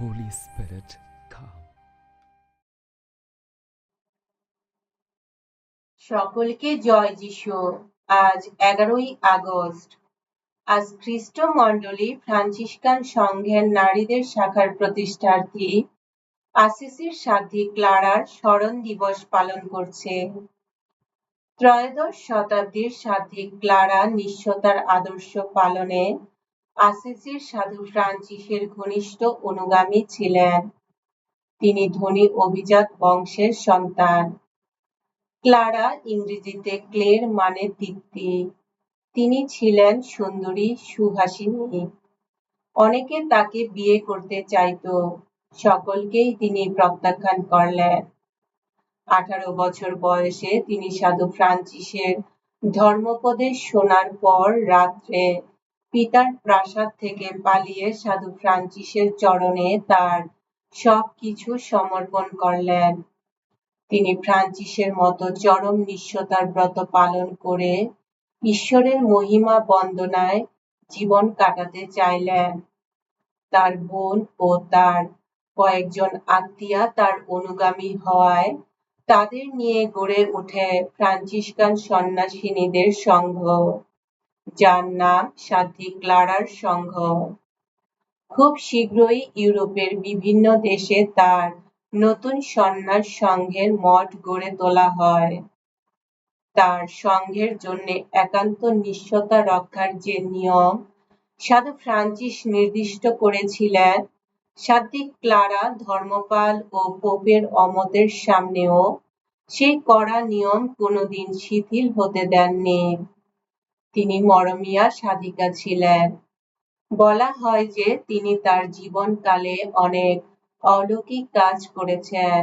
Holy Spirit, come. সকলকে জয় যিশু। আজ এগারোই আগস্ট। আজ খ্রিস্ট মণ্ডলী ফ্রান্সিসকান সংঘের নারীদের শাখার প্রতিষ্ঠার্থী আসিসির সাধ্বী ক্লারার স্মরণ দিবস পালন করছে। ত্রয়োদশ শতাব্দীর সাধ্বী ক্লারা নিঃস্বতার আদর্শ পালনে আসিসির সাধু ফ্রান্সিসের ঘনিষ্ঠ অনুগামী ছিলেন। তিনি ধনী অভিজাত বংশের সন্তান। ক্লারা ইংরেজিতে ক্লের মানে দীপ্তি তিনি ছিলেন সুন্দরী, সুহাসিনী। অনেকে তাকে বিয়ে করতে চাইতো। সকলকেই তিনি প্রত্যাখ্যান করলেন। আঠারো বছর বয়সে তিনি সাধু ফ্রান্সিসের ধর্মোপদেশ শোনার পর রাত্রে পিতার প্রাসাদ থেকে পালিয়ে সাধু ফ্রান্সিসের চরণে তার সবকিছু সমর্পণ করলেন। তিনি ফ্রান্সিসের মতো চরম নিঃস্বতার ব্রত পালন করে ঈশ্বরের মহিমা বন্দনায় জীবন কাটাতে চাইলেন। তার বোন ও তার কয়েকজন আত্মীয়া তার অনুগামী হওয়ায় তাদের নিয়ে গড়ে ওঠে ফ্রান্সিসকান সন্ন্যাসিনীদের সংঘ। যার নাম সাধ্বী ক্লারার সংঘ খুব শীঘ্রই ইউরোপের বিভিন্ন দেশে তার নতুন সন্ন্যাস সংঘের মঠ গড়ে তোলা হয়। তার সংঘের জন্য একান্ত নিঃস্বতা রক্ষার যে নিয়ম, সাধু ফ্রান্সিস নির্দিষ্ট করেছিলেন সাত্বিক ক্লারা ধর্মপাল ও পোপের অমতের সামনেও, সেই কড়া নিয়ম কোনোদিন শিথিল হতে দেননি। তিনি মরমিয়া সাধিকা ছিলেন। বলা হয় যে তিনি তার জীবনকালে অনেক অলৌকিক কাজ করেছেন।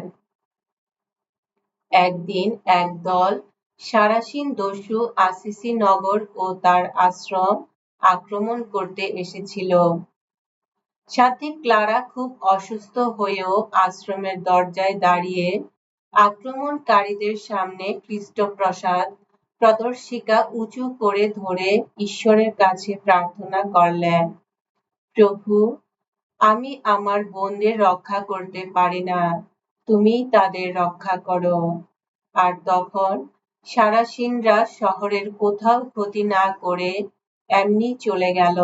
একদিন একদল সারাসিন দস্যু আসিসি নগর ও তার আশ্রম আক্রমণ করতে এসেছিল। সাথে ক্লারা খুব অসুস্থ হয়েও আশ্রমের দরজায় দাঁড়িয়ে আক্রমণকারীদের সামনে খ্রিস্টপ্রসাদ প্রদর্শিকা উঁচু করে ধরে ঈশ্বরের কাছে প্রার্থনা করলেন, প্রভু, আমি আমার বোনদের রক্ষা করতে পারি না। তুমি তাদের রক্ষা করো। আর তখন সারাসিনরা শহরের কোথাও ক্ষতি না করে এমনি চলে গেল।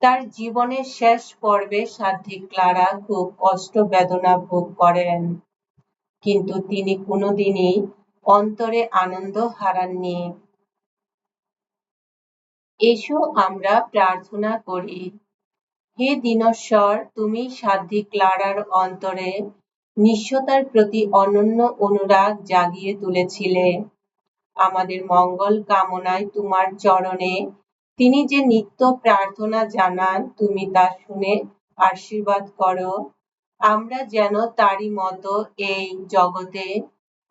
তার জীবনের শেষ পর্বে সাধ্বী ক্লারা খুব কষ্ট বেদনা ভোগ করেন। কিন্তু তিনি কোনোদিনই অন্তরে আনন্দ হারাননি। এসো আমরা প্রার্থনা করি। হে দিনশ্বর, তুমি সাধ্বী ক্লারার অন্তরে নিঃস্বতার প্রতি অনন্য অনুরাগ জাগিয়ে তুলেছিলে। আমাদের মঙ্গল কামনায় তোমার চরণে তিনি যে নিত্য প্রার্থনা জানান, তুমি তা শুনে আশীর্বাদ করো। আমরা যেন তারই মতো এই জগতে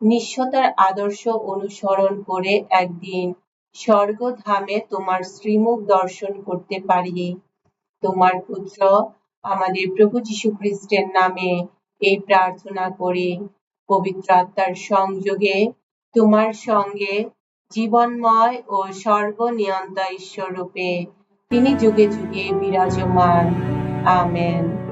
নিঃস্বতার আদর্শ অনুসরণ করে একদিন স্বর্গধামে তোমার শ্রীমুখ দর্শন করতে পারি। তোমার পুত্র আমাদের প্রভু যীশু খ্রিস্টের নামে এই প্রার্থনা করি, পবিত্র আত্মার সংযোগে, তোমার সঙ্গে জীবনময় ও সর্বনিয়ন্তা ঈশ্বর রূপে তিনি যুগে যুগে বিরাজমান। আমেন।